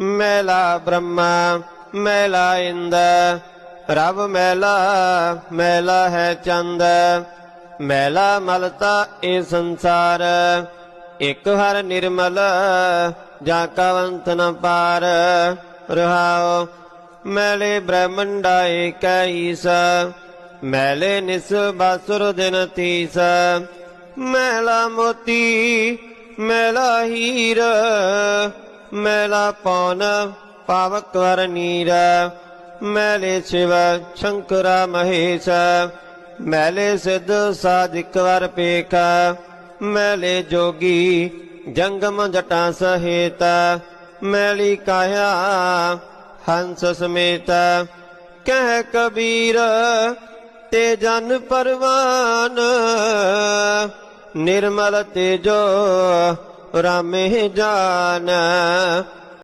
ਮੈਲਾ ਬ੍ਰਹਮਾ ਮੈਲਾ ਇੰਦ rub ਮੈਲਾ ਮੈਲਾ ਹੈ ਚੰਦ ਮੈਲਾ ਮਲਤਾ ਇਹ ਸੰਸਾਰ ਇਕ ਹਰ ਨਿਰਮਲ ਜਾ ਕਾ ਨ ਪਾਰ ਰਹਾਓ ਮੈਲੇ ਬ੍ਰਹਮੰਡਾ ਏਕੈ ਈਸ ਮੈਲੇ ਨਿਸ ਬਾਸੁਰ ਦਿਨ ਤੀਸ ਮੈਲਾ ਮੋਤੀ ਮੈਲਾ ਹੀਰ ਮੈਲਾ ਪੌਨ ਪਾਵਕ ਵਰ ਨੀਰ। ਮੈਲੇ ਸ਼ਿਵ, ਸ਼ੰਕਰਾ, ਮਹੇਸ਼। ਮੈਲੇ ਸਿੱਧ ਸਾਧਿਕ ਵਰ ਪੇਖ। ਮੈਲੇ ਜੋਗੀ, ਜੰਗਮ ਜਟਾ ਸਹੇਤ। ਮੈਲੀ ਕਾਇਆ, ਹੰਸ ਸਮੇਤ। ਕਹਿ ਕਬੀਰ, ਤੇ ਜਨ ਪਰਵਾਨ। ਨਿਰਮਲ ਤੇਜੋ ਰਾਮੇ ਜਾਨ